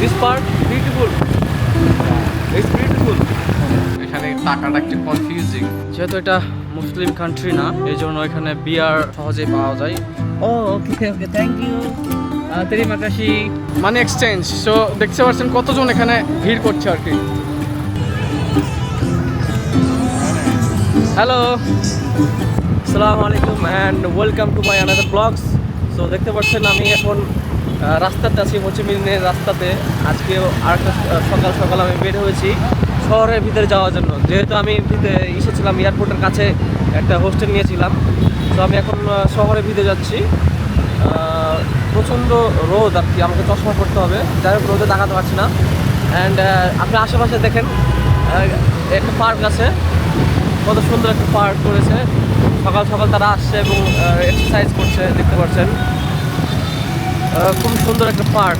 This park beautiful it's beautiful এখানে টাকাটা একটু কনফিউজিং যেহেতু এটা মুসলিম কান্ট্রি না এই জন্য এখানে বিয়ার সহজেই পাওয়া যায়। Oh, okay, okay. Thank you. Uh, terima মানে এক্সচেঞ্জ সো দেখতে পাচ্ছেন কতজন এখানে ভিড় করছে আর কি। হ্যালো আসসালামু আলাইকুম and welcome to my another blogs so দেখতে পাচ্ছেন আমি এখন রাস্তাতে আছি হোচিমিনের রাস্তাতে। আজকে আরেকটা সকাল সকাল আমি বের হয়েছি শহরের ভিতরে যাওয়ার জন্য। যেহেতু আমি এসেছিলাম এয়ারপোর্টের কাছে একটা হোস্টেল নিয়েছিলাম, তো আমি এখন শহরের ভিতরে যাচ্ছি। প্রচণ্ড রোদ আর কি, আমাকে চশমা পড়তে হবে। যাই হোক, রোদে দেখাতে পারছি না। অ্যান্ড আপনি আশেপাশে দেখেন একটা পার্ক আছে। কত সুন্দর একটা পার্ক করেছে। সকাল সকাল তারা আসছে এবং এক্সারসাইজ করছে, দেখতে পাচ্ছেন। খুব সুন্দর একটা পার্ক।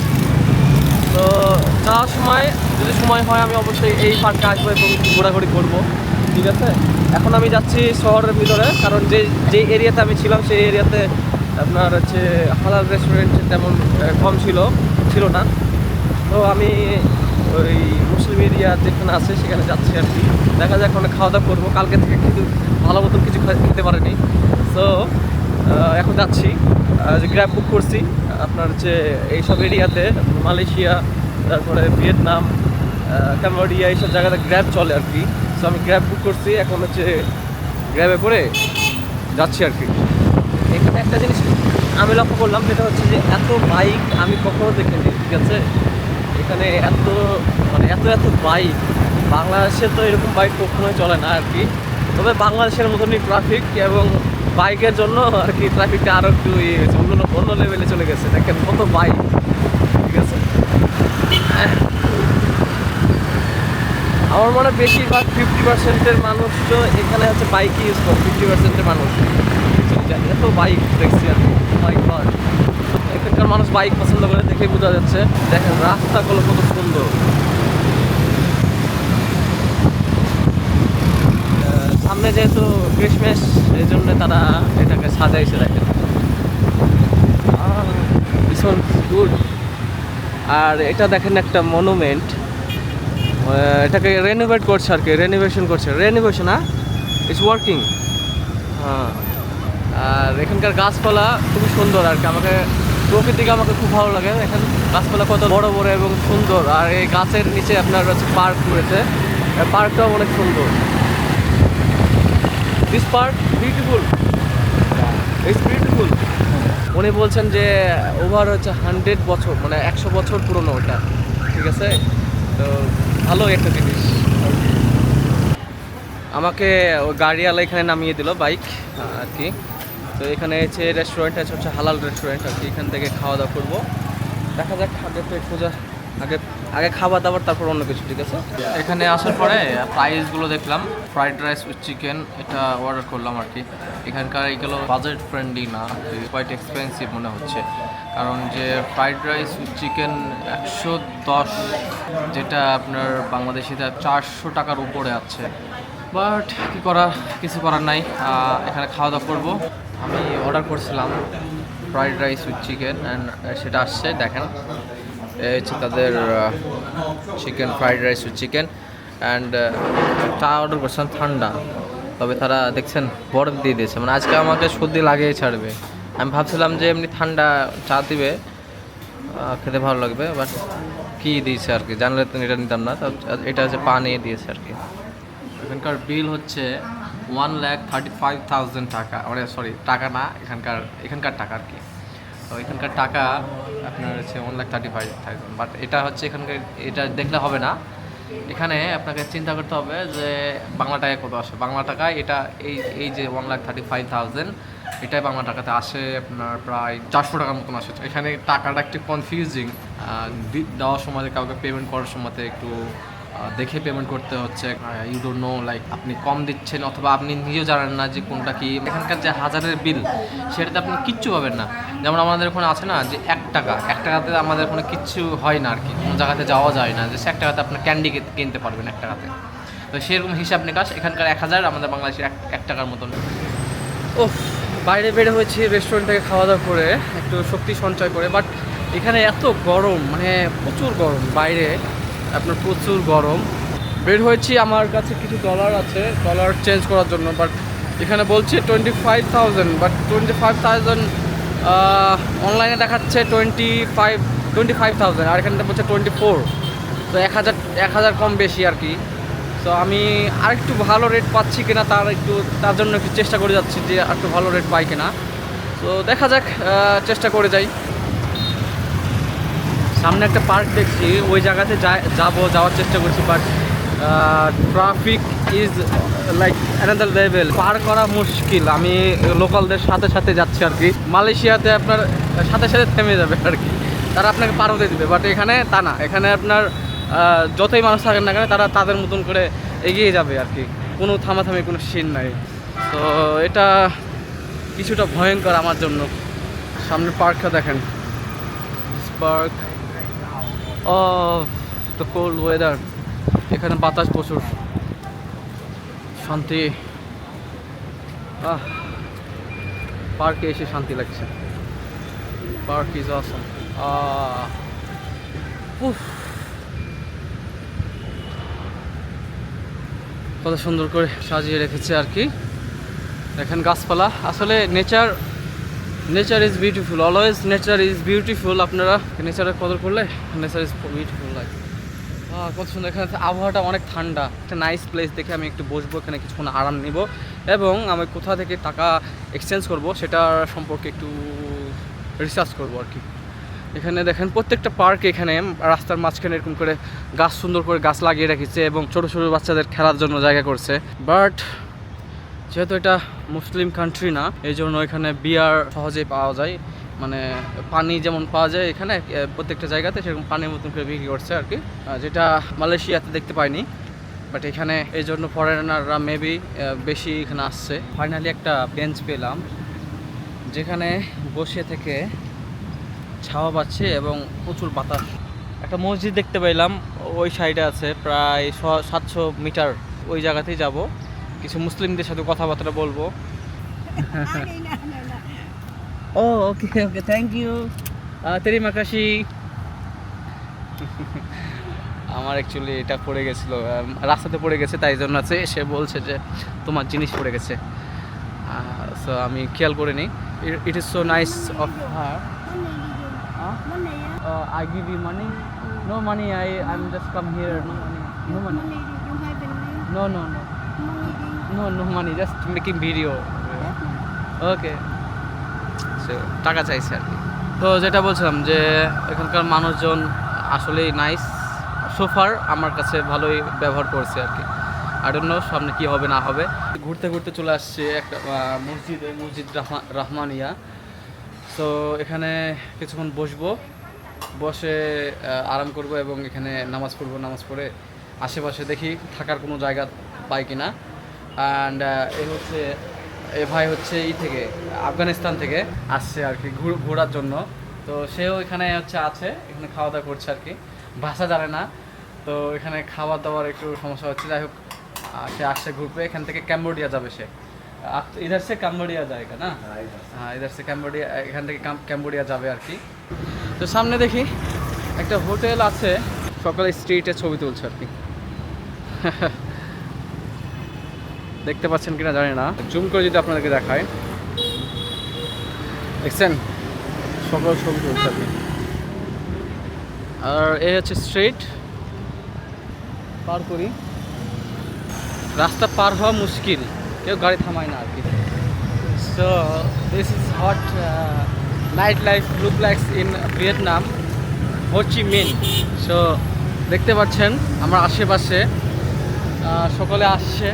তো যাওয়ার সময়, যদি সময় হয়, আমি অবশ্যই এই পার্কে আসব এবং ঘোরাঘুরি করব। ঠিক আছে? এখন আমি যাচ্ছি শহরের ভিতরে, কারণ যে যে এরিয়াতে আমি ছিলাম, সেই এরিয়াতে আপনার হচ্ছে হালাল রেস্টুরেন্ট তেমন কম ছিল ছিল না। তো আমি ওই মুসলিম এরিয়া যেখানে আছে, সেখানে যাচ্ছি আর কি। দেখা যাক ওখানে খাওয়া দাওয়া করব। কালকে থেকে কিন্তু ভালো মতন কিছু খেতে পারেনি। তো এখন যাচ্ছি। গ্র্যাব বুক করছি। আপনার হচ্ছে এইসব এরিয়াতে, মালয়েশিয়া, তারপরে ভিয়েতনাম কাম্বোডিয়া এইসব জায়গাতে গ্র্যাব চলে আর কি। তো আমি গ্র্যাব বুক করছি, এখন হচ্ছে গ্র্যাবে করে যাচ্ছি আর কি। এখানে একটা জিনিস আমি লক্ষ্য করলাম, সেটা হচ্ছে যে এত বাইক আমি কখনো দেখিনি, ঠিক আছে? এখানে এত মানে এত এত বাইক বাংলাদেশে তো এরকম বাইক কখনোই চলে না আর কি। তবে বাংলাদেশের মতনই ট্রাফিক এবং বাইকের জন্য আর কি ট্রাফিকটা আরও একটু ইয়ে হয়েছে, অন্য অন্য লেভেলে চলে গেছে। দেখেন কত বাইক ঠিক আছে? আমার মনে হয় বেশিরভাগ ফিফটি পার্সেন্টের মানুষ তো এখানে হচ্ছে বাইক ইউজ করে ফিফটি পার্সেন্টের মানুষ। এত বাইক দেখছি আর বাইক এখানকার মানুষ বাইক পছন্দ করে দেখে বোঝা যাচ্ছে। দেখেন রাস্তাগুলো কত সুন্দর আহ, সামনে যেহেতু ক্রিসমাস এই জন্য তারা এটাকে সাজাইছে আহ, ভীষণ গুড আর এটা দেখেন একটা মনুমেন্ট এটাকে রেনোভেট করছে আর কি রেনোভেশন করছে। রেনোভেশন হ্যাঁ? ইটস ওয়ার্কিং হ্যাঁ। আর এখানকার গাছপালা খুবই সুন্দর আর কি। আমাকে প্রকৃতিকে আমাকে খুব ভালো লাগে। এখানে গাছপালা কত বড় বড় এবং সুন্দর। আর এই গাছের নিচে আপনার হচ্ছে পার্ক রয়েছে। পার্কটাও অনেক সুন্দর। This park beautiful it's beautiful উনি বলছেন যে ওভার হচ্ছে হান্ড্রেড বছর মানে একশো বছর পুরনো ওটা। ঠিক আছে? তো ভালো একটা জিনিস। আমাকে গাড়িওয়ালা এখানে নামিয়ে দিল বাইক আর কি। তো এখানে হচ্ছে রেস্টুরেন্ট আছে, হচ্ছে হালাল রেস্টুরেন্ট আর কি। এখান থেকে খাওয়া দাওয়া করব। দেখা যাক, আগে পেট পূজা আগে আগে খাবার দাবার তারপর অন্য কিছু, ঠিক আছে? এখানে আসার পরে প্রাইসগুলো দেখলাম। ফ্রাইড রাইস উইথ চিকেন এটা অর্ডার করলাম আর কি। এখানকার এইগুলো বাজেট ফ্রেন্ডলি না কোয়াইট এক্সপেন্সিভ মনে হচ্ছে। কারণ যে ফ্রাইড রাইস উইথ চিকেন একশো দশ, যেটা আপনার বাংলাদেশিতে চারশো টাকার উপরে আছে। বাট কি করার কিছু করার নাই। এখানে খাওয়া দাওয়া করব। আমি অর্ডার করছিলাম fried rice with chicken and সেটা আসছে, দেখেন। হচ্ছে তাদের chicken fried rice with chicken and চা অর্ডার করছিলাম ঠান্ডা। তবে তারা দেখছেন বরফ দিয়ে দিয়েছে। মানে আজকে আমাকে সর্দি লাগিয়ে ছাড়বে। আমি ভাবছিলাম যে এমনি ঠান্ডা চা দিবে খেতে ভালো লাগবে বাট কী দিয়েছে আর কি? জানলে তো এটা নিতাম না। এটা হচ্ছে পানি দিয়েছে আর কি। এখানকার বিল হচ্ছে one lakh thirty five thousand টাকা। মানে সরি টাকা না, এখানকার এখানকার টাকা আর কি। তো এখানকার টাকা আপনার হচ্ছে one lakh thirty five thousand but এটা হচ্ছে এখানকার, এটা দেখলে হবে না। এখানে আপনাকে চিন্তা করতে হবে যে বাংলা টাকায় কত আসে। বাংলা টাকায় এটা, এই এই যে one lakh thirty five thousand এটাই বাংলা টাকাতে আসে আপনার প্রায় চারশো টাকার মতন আসে। এখানে টাকাটা একটু কনফিউজিং দেওয়ার সময়, কাউকে পেমেন্ট করার সময়তে একটু দেখে পেমেন্ট করতে হচ্ছে। ইউ ডোন্ট নো লাইক আপনি কম দিচ্ছেন অথবা আপনি নিজেও জানেন না যে কোনটা কি। এখানকার যে হাজারের বিল সেটাতে আপনি কিচ্ছু পাবেন না। যেমন আমাদের ওখানে আছে না যে এক টাকা। এক টাকাতে আমাদের ওখানে কিচ্ছু হয় না আর কি কোনো জায়গাতে যাওয়া যায় না। যে এক টাকাতে আপনার ক্যান্ডি কিনতে পারবেন এক টাকাতে। তো সেরকম হিসাব নিকাশ। এখানকার এক হাজার, আমাদের বাংলাদেশের এক এক টাকার মতন। ও বাইরে বের হয়েছি রেস্টুরেন্ট থেকে খাওয়া দাওয়া করে, একটু শক্তি সঞ্চয় করে। বাট এখানে এত গরম মানে প্রচুর গরম বাইরে। আপনার প্রচুর গরম। বের হয়েছি, আমার কাছে কিছু ডলার আছে ডলার চেঞ্জ করার জন্য বাট এখানে বলছে twenty five thousand but twenty five thousand অনলাইনে দেখাচ্ছে twenty five twenty five thousand আর এখানে বলছে টোয়েন্টি ফোর তো এক হাজার এক হাজার কম বেশি আর কি। তো আমি আর একটু ভালো রেট পাচ্ছি কিনা তার একটু, তার জন্য একটু চেষ্টা করে যাচ্ছি যে আর একটু ভালো রেট পাই কিনা। তো দেখা যাক চেষ্টা করে যাই। সামনে একটা পার্ক দেখছি, ওই জায়গাতে যাব, যাওয়ার চেষ্টা করছি but traffic is like another level পার করা মুশকিল, আমি লোকালদের সাথে সাথে যাচ্ছি আর কি। মালয়েশিয়াতে আপনার, সাথে সাথে থেমে যাবে আর কি। তারা আপনাকে পার হতে দেবে বাট এখানে তা না। এখানে আপনার যতই মানুষ থাকেন না কেন, তারা তাদের মতন করে এগিয়ে যাবে আর কি। কোনো থামাথামি, কোনো সিন নাই। তো এটা কিছুটা ভয়ঙ্কর আমার জন্য। সামনে পার্কটা দেখেন। Park of the cold weather এখানে বাতাস প্রচুর। শান্তি। আহ পার্কে এসে শান্তি লাগছে। পার্ক ইজ অসম উফ। কত সুন্দর করে সাজিয়ে রেখেছে আর কি। দেখেন গাছপালা। আসলে nature nature is beautiful always nature is beautiful আপনারা নেচারের কদর করলে নেচার ইজ বিউটিফুল লাগে কত সুন্দর, এখানে আবহাওয়াটা অনেক ঠান্ডা, একটা নাইস প্লেস দেখে আমি একটু বসবো, এখানে কিছুক্ষণ আরাম নিব, এবং আমি কোথা থেকে টাকা এক্সচেঞ্জ করব সেটার সম্পর্কে একটু রিসার্চ করব আর কি। এখানে দেখেন প্রত্যেকটা পার্কে এখানে রাস্তার মাঝখানে এরকম করে গাছ সুন্দর করে গাছ লাগিয়ে রেখেছে, এবং ছোটো ছোটো বাচ্চাদের খেলার জন্য জায়গা করছে। বাট যেহেতু এটা মুসলিম কান্ট্রি না এই জন্য এখানে বিয়ার সহজেই পাওয়া যায়। মানে পানি যেমন পাওয়া যায় এখানে প্রত্যেকটা জায়গাতে সেরকম পানির মতন করে বিক্রি করছে আর কি। যেটা মালয়েশিয়াতে দেখতে পাইনি বাট এখানে এই জন্য ফরেনাররা মেবি বেশি এখানে আসছে। ফাইনালি একটা বেঞ্চ পেলাম, যেখানে বসে থেকে ছাওয়া পাচ্ছে এবং প্রচুর বাতাস। একটা মসজিদ দেখতে পেলাম ওই সাইডে আছে, প্রায় সাতশো মিটার ওই জায়গাতেই যাব। কিছু মুসলিমদের সাথে কথাবার্তা বলব। ও ওকে ওকে থ্যাংক ইউ তেরি মাকাশি। আমার অ্যাকচুয়ালি এটা পড়ে গেছিল রাস্তাতে পড়ে গেছে তাই জন্য আছে সে বলছে যে তোমার জিনিস পড়ে গেছে। সো আমি খেয়াল করে নিই। It is so nice of her I give money no money I I I'm just come here no money no money No no no. No no money. Just making video. Okay so টাকা চাইছে আর কি। তো যেটা বলছিলাম যে এখানকার মানুষজন আসলেই নাইস সোফার আমার কাছে ভালোই ব্যবহার করছে আর কি। আর অন্য সামনে কি হবে না হবে। ঘুরতে ঘুরতে চলে আসছে একটা মসজিদে মসজিদ রহমা- রহমানিয়া। তো এখানে কিছুক্ষণ বসবো। বসে আরাম করব এবং এখানে নামাজ পড়ব নামাজ পড়ে আশেপাশে দেখি থাকার কোনো জায়গা পাই কিনা। অ্যান্ড uh, এ হচ্ছে এ ভাই হচ্ছে ই থেকে আফগানিস্তান থেকে আসছে আর কি ঘোরার জন্য। তো সেও এখানে হচ্ছে আছে এখানে খাওয়া দাওয়া করছে আর কি। ভাষা জানে না তো এখানে খাওয়া দাওয়ার একটু সমস্যা হচ্ছে। যাই হোক সে আসছে ঘুরবে এখান থেকে ক্যাম্বোডিয়া যাবে সে। ইদার সে ক্যাম্বোডিয়া যায় না? হ্যাঁ ইদার হ্যাঁ, সে। ক্যাম্বোডিয়া এখান থেকে ক্যাম্বোডিয়া যাবে আর কি। তো সামনে দেখি একটা হোটেল আছে সকালে স্ট্রিটে ছবি তুলছে আর কি। দেখতে পাচ্ছেন কিনা জানি না। জুম করে যদি আপনাদেরকে দেখায় দেখছেন? সকল ছবি তুলছে আর এই হচ্ছে স্ট্রিট পার করি। রাস্তা পার হওয়া মুশকিল। কেউ গাড়ি থামায় না আর কি। So this is hot night life look likes in Vietnam Ho Chi Minh so দেখতে পাচ্ছেন আমার আশেপাশে সকলে আসছে।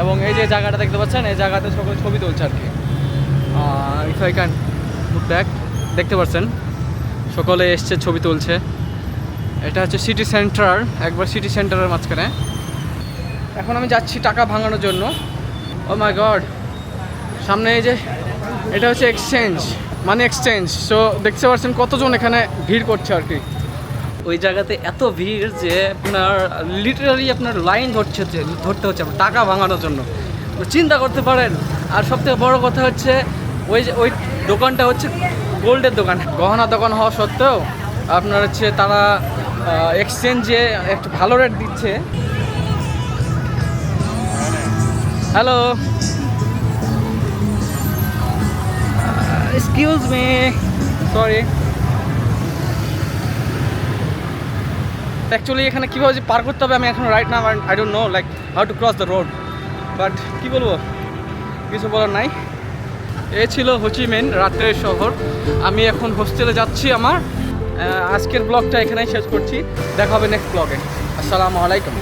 এবং এই যে জায়গাটা দেখতে পাচ্ছেন, এই জায়গাতে সকলে ছবি তুলছে আর কি। ইফ আই ক্যান ব্যাক দেখতে পাচ্ছেন, সকলে এসছে, ছবি তুলছে। এটা হচ্ছে সিটি সেন্টার একবার সিটি সেন্টারের মাঝখানে। এখন আমি যাচ্ছি টাকা ভাঙানোর জন্য। ও মাই গড সামনে এই যে, এটা হচ্ছে এক্সচেঞ্জ মানে এক্সচেঞ্জ সো দেখতে পাচ্ছেন কতজন এখানে ভিড় করছে আর কি। ওই জায়গাতে এত ভিড় যে আপনার লিটারালি আপনার লাইন ধরছে ধরতে হচ্ছে আপনার টাকা ভাঙানোর জন্য। চিন্তা করতে পারেন। আর সবথেকে বড় কথা হচ্ছে, ওই যে, ওই দোকানটা হচ্ছে গোল্ডের দোকান। গহনা দোকান হওয়া সত্ত্বেও আপনার হচ্ছে তারা এক্সচেঞ্জে একটু ভালো রেট দিচ্ছে। Hello excuse me sorry actually এখানে কীভাবে যে পার করতে হবে, আমি এখন রাইট না I don't know like how to cross the road but কী বলব? কিছু বলার নাই। এ ছিল হোচিমেন রাত্রের শহর। আমি এখন হোস্টেলে যাচ্ছি আমার। আজকের ব্লগটা এখানেই শেষ করছি। দেখা হবে নেক্সট ব্লগে আসসালামু আলাইকুম।